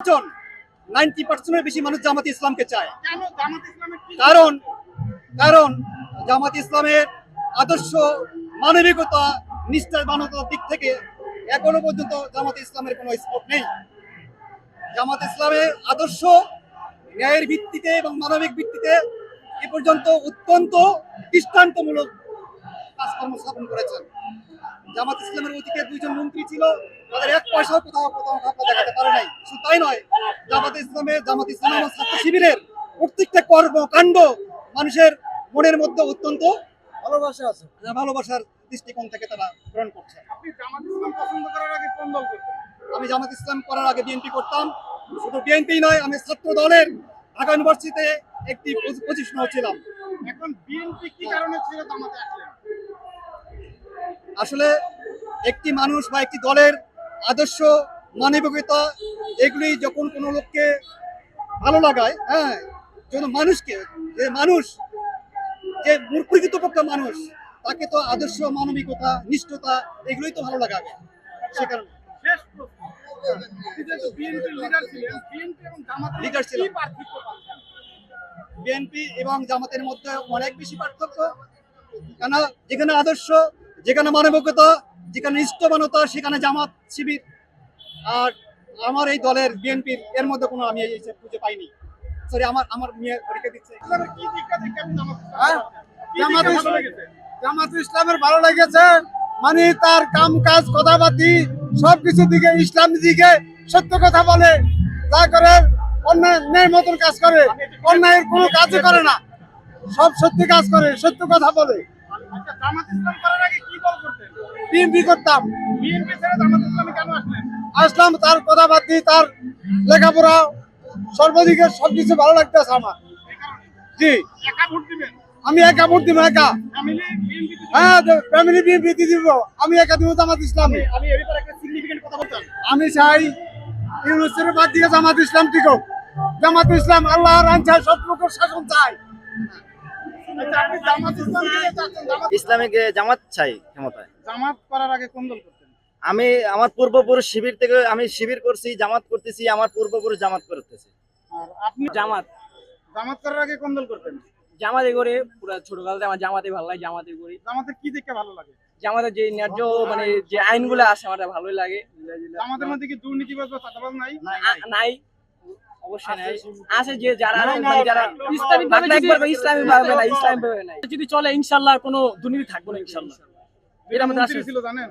জন ninety পার্সেন্টের বেশি মানুষ জামাত ইসলামকে চায়। কারণ কারণ জামাত ইসলামের আদর্শ মানবিকতা নিষ্ঠার মানবতার দিক থেকে এখনও পর্যন্ত জামাত ইসলামের কোনো স্পোর্ট নেই। জামাত ইসলামের আদর্শ ন্যায়ের ভিত্তিতে এবং মানবিক ভিত্তিতে এ পর্যন্ত অত্যন্ত দৃষ্টান্তমূলক কাজকর্ম স্থাপন করেছেন। জামাত ইসলামের অতীতে দুইজন মন্ত্রী ছিল তাদের এক পয়সাও কোথাও কোথাও দেখাতে পারে নাই। তাই নয় জামাত ইসলামের জামাত ইসলাম ছাত্র শিবিরের প্রত্যেকটা কর্মকাণ্ড মানুষের মনের মধ্যে অত্যন্ত ভালোবাসা আছে ভালোবাসার দৃষ্টিকোণ থেকে তারা গ্রহণ করছে। আপনি জামাত ইসলাম পছন্দ করার আগে কোন দল করতেন? আমি জামাত ইসলাম করার আগে বিএনপি করতাম। শুধু বিএনপি নয় আমি ছাত্র দলের ঢাকা ইউনিভার্সিটিতে একটি পজিশনও ছিলাম। এখন বিএনপি কি কারণে ছিল জামাতে আসলেন? আসলে একটি মানুষ বা একটি দলের আদর্শ মানবিকতা এগুলি যখন কোনো লোককে ভালো লাগায় হ্যাঁ যেন মানুষকে যে মানুষ যে প্রকৃতপক্ষে মানুষ তাকে তো আদর্শ মানবিকতা নিষ্ঠতা এগুলোই তো ভালো লাগাবে। সে কারণে। বিএনপি এবং জামাতের মধ্যে অনেক বেশি পার্থক্য। কেন যেখানে আদর্শ যেখানে মানবিকতা যেখানে নিষ্ঠমানতা সেখানে জামাত শিবির। আর আমার এই দলের বিএনপির এর মধ্যে কোনো আমি এই খুঁজে পাইনি। সরি আমার আমার মেয়ে পরীক্ষা দিচ্ছে। জামাত হ্যাঁ? জামাত? ইসলামের ভালো লেগেছে। মানে তার কাম কাজ কথাবার্তি সবকিছু দিকে ইসলাম দিকে সত্য কথা বলে। যা করে অন্যায় ন্যায় মতন কাজ করে। অন্যায়ের কোনো কাজই করে না। সব সত্যি কাজ করে সত্য কথা বলে। আচ্ছা জামাত ইসলাম করার আগে কি দল করতেন? বিএনপি করতাম। বিএনপি ছেড়ে জামাত ইসলামে কেন আসলেন? আসলাম তার কথাবার্তি তার লেখাপড়া সর্বদিকে সবকিছু ভালো লাগতেছে আমার। জি। আমি একা ভোট দিব একা। হ্যাঁ ফ্যামিলি বিএনপি দিব। আমি একা দিব জামাত ইসলামী। আমি এই ব্যাপারে একটা সিগনিফিকেন্ট কথা বলতাম আমি চাই ইউনুসের বাদ দিয়ে জামাত ইসলাম টিকো জামাত ইসলাম সৎলোকের শাসন চাই আচ্ছা আপনি জামাত ইসলাম জামাত ইসলামিক জামাত চাই ক্ষমতায়। জামাত করার আগে কোন দল আমি আমার পূর্বপুরুষ শিবির থেকে আমি শিবির করছি জামাত করতেছি আমার পূর্বপুরুষ জামাত করতেছি। আর আপনি? জামাত। জামাত করার আগে কোন দল করতেন? জামাতে করে পুরো ছোটকাল থেকে আমার জামাতে ভালো লাগে জামাতে করি। জামাতের কি দেখে ভালো লাগে? জামাতে যে ন্যায্য মানে যে আইনগুলো আছে আমার ভালোই লাগে। জামাতের মধ্যে কি দুর্নীতিবাজ বা চাঁদাবাজ নাই? নাই। মানে যদি চলে ইনশাল্লাহ কোনো দুর্নীতি থাকবে না ইনশাল্লাহ এটা আমাদের ছিল জানেন?